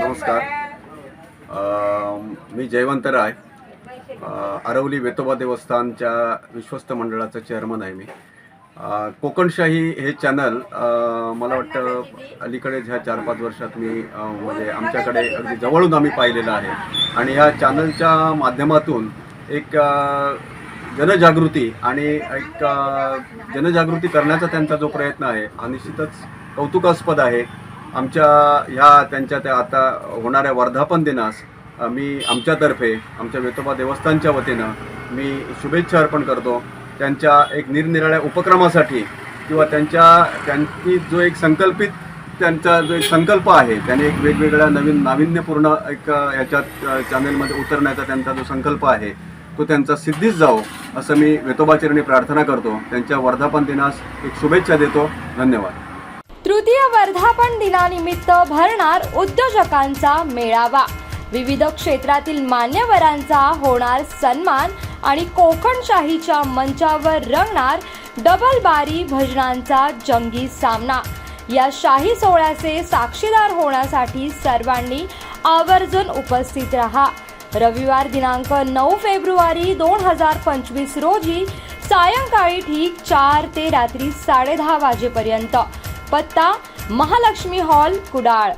नमस्कार. मी जयवंत राय. आरवली वेतोबा देवस्थानच्या विश्वस्त मंडळाचं चेअरमन आहे मी. कोकणशाही हे चॅनल मला वाटतं अलीकडेच ह्या चार पाच वर्षात मी म्हणजे आमच्याकडे अगदी जवळून आम्ही पाहिलेलं आहे. आणि ह्या चॅनलच्या माध्यमातून एक जनजागृती आणि एक जनजागृती करण्याचा त्यांचा जो प्रयत्न आहे हा निश्चितच कौतुकास्पद आहे. आमच्या ह्या त्यांच्या त्या आता होणाऱ्या वर्धापन दिनास मी आमच्यातर्फे आमच्या वेतोबा देवस्थानच्या वतीनं मी शुभेच्छा अर्पण करतो. त्यांच्या एक निरनिराळ्या उपक्रमासाठी किंवा त्यांच्या त्यांची जो एक संकल्पित त्यांचा जो एक संकल्प आहे त्यांनी एक वेगवेगळ्या नवीन नाविन्यपूर्ण एक याच्यात ह्याच्यात चॅनलमध्ये उतरण्याचा त्यांचा जो संकल्प आहे तो त्यांचा सिद्धीच जावो असं मी वेतोबाचरणी प्रार्थना करतो. त्यांच्या वर्धापन दिनास एक शुभेच्छा देतो. धन्यवाद. तृतीय वर्धापन दिनानिमित्त भरणार उद्योजकांचा मेळावा. विविध क्षेत्रातील मान्यवरांचा होणार सन्मान आणि कोकणशाहीच्या मंचावर रंगणार डबल बारी भजनांचा जंगी सामना. या शाही सोहळ्याचे साक्षीदार होण्यासाठी सर्वांनी आवर्जून उपस्थित रहा. रविवार दिनांक नऊ फेब्रुवारी दोन हजार पंचवीस रोजी सायंकाळी ठीक चार ते रात्री साडेदहा वाजेपर्यंत. पत्ता महालक्ष्मी हॉल कुडाळ.